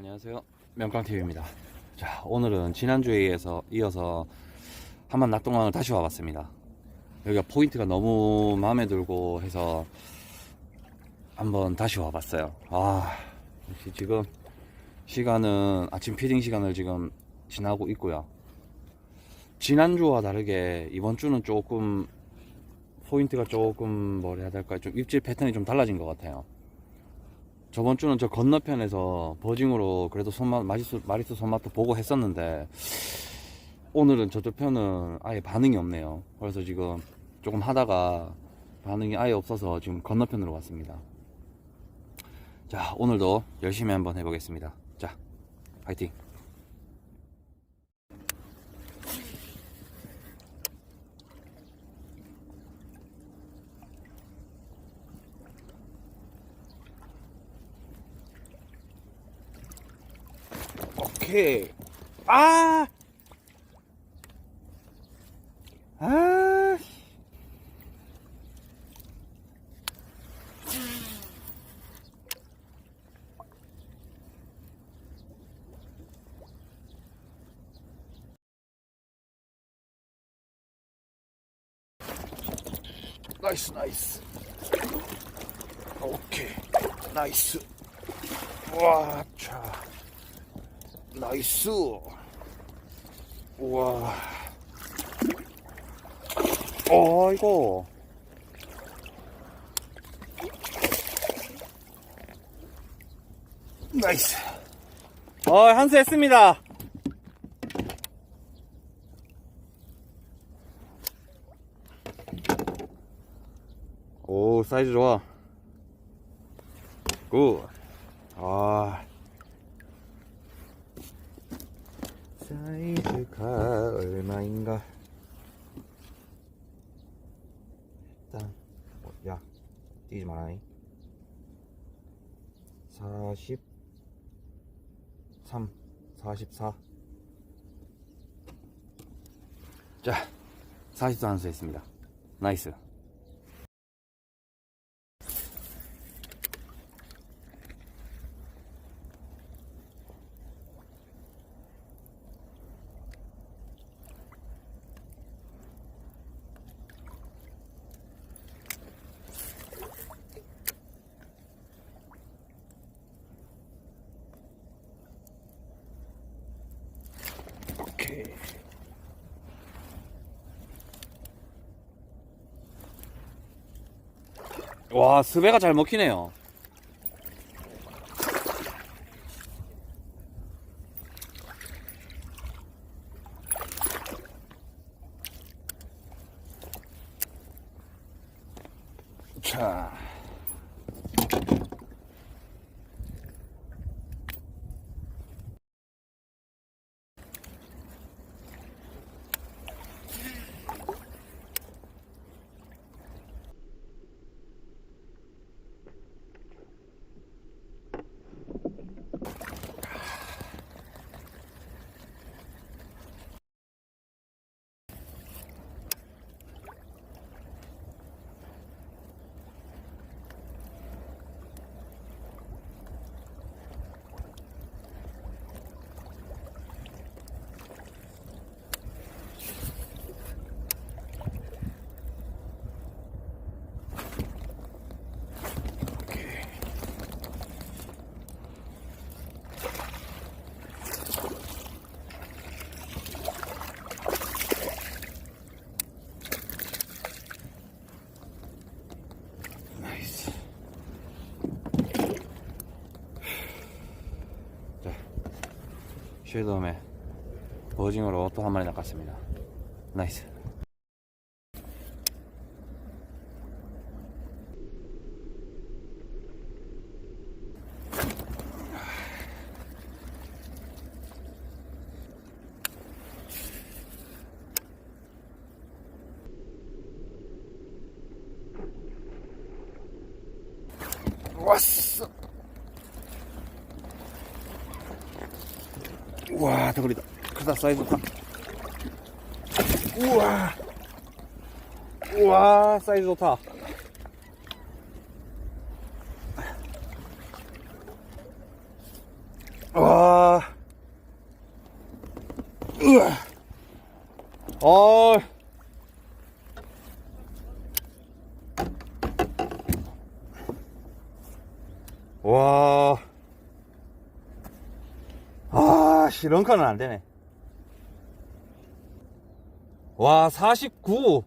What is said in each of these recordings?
안녕하세요. 명강TV입니다. 자, 오늘은 지난주에 이어서, 이어서 한번 낙동강을 다시 와봤습니다. 여기가 포인트가 너무 마음에 들고 해서 한번 다시 와봤어요. 아, 역시 지금 시간은 아침 피딩 시간을 지금 지나고 있고요. 지난주와 다르게 이번 주는 조금 포인트가 조금 뭐라 해야 될까요? 좀 입질 패턴이 좀 달라진 것 같아요. 저번 주는 저 건너편에서 버징으로 그래도 손맛, 마리수, 마리수 손맛도 보고 했었는데, 오늘은 저쪽 편은 아예 반응이 없네요. 그래서 지금 조금 하다가 반응이 아예 없어서 지금 건너편으로 왔습니다. 자, 오늘도 열심히 한번 해보겠습니다. 자, 파이팅! 오케이. 아! 아! 나이스, 나이스. 오케이. 나이스. 와, 자. 나이스. 우와. 어이고. 나이스. 어, 한수 했습니다. 오, 사이즈 좋아. 굿. 아. 사이즈가 얼마인가? 일단 어, 야 뛰지 마라잉 43 44 자, 40도 한수 했습니다. 나이스. 와, 스베가 잘 먹히네요. 자. 나이스. 자, 쉐도움에 버징으로 또 한 마리 낚았습니다. 나이스. 왔어. 우와, 대거리다. 크다, 사이즈 좋다. 우와. 우와, 사이즈 좋다. 와. 으아. 어. 와. 런커는 안 되네. 와, 49.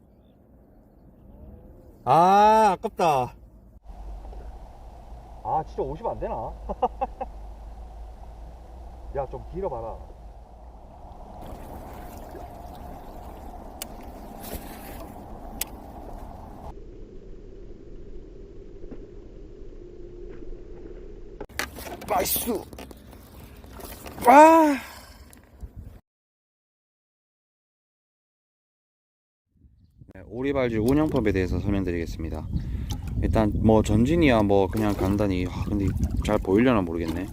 아, 아깝다. 아, 진짜 50 안 되나? 야, 좀 길어봐라. 나이스! 와! 네, 오리발질 운영법에 대해서 설명드리겠습니다. 일단 뭐 전진이야 뭐 그냥 간단히 아, 근데 잘 보이려나 모르겠네.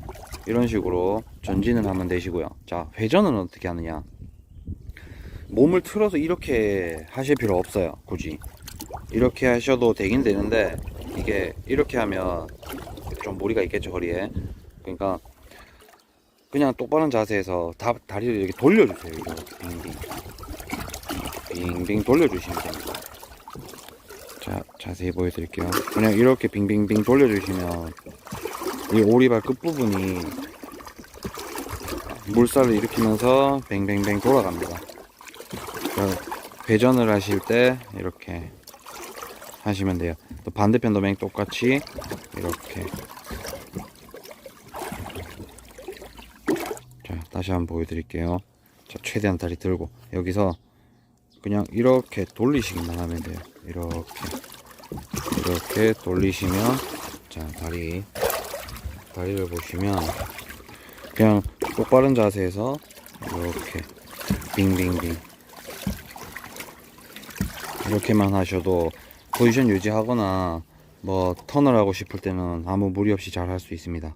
이런 식으로 전진을 하면 되시고요. 자 회전은 어떻게 하느냐? 몸을 틀어서 이렇게 하실 필요 없어요. 굳이 이렇게 하셔도 되긴 되는데 이게 이렇게 하면 좀 무리가 있겠죠 허리에. 그러니까 그냥 똑바른 자세에서 다, 다리를 이렇게 돌려주세요. 이렇게 빙빙. 빙빙 돌려주시면 됩니다. 자, 자세히 보여드릴게요. 그냥 이렇게 빙빙빙 돌려주시면 이 오리발 끝부분이 물살을 일으키면서 뱅뱅뱅 돌아갑니다. 회전을 하실 때 이렇게 하시면 돼요. 또 반대편도 맹 똑같이 이렇게 자, 다시 한번 보여드릴게요. 자, 최대한 다리 들고 여기서 그냥 이렇게 돌리시기만 하면 돼요. 이렇게 이렇게 돌리시면 자 다리 다리를 보시면 그냥 똑바른 자세에서 이렇게 빙빙빙 이렇게만 하셔도 포지션 유지하거나 뭐 턴을 하고 싶을 때는 아무 무리 없이 잘 할 수 있습니다.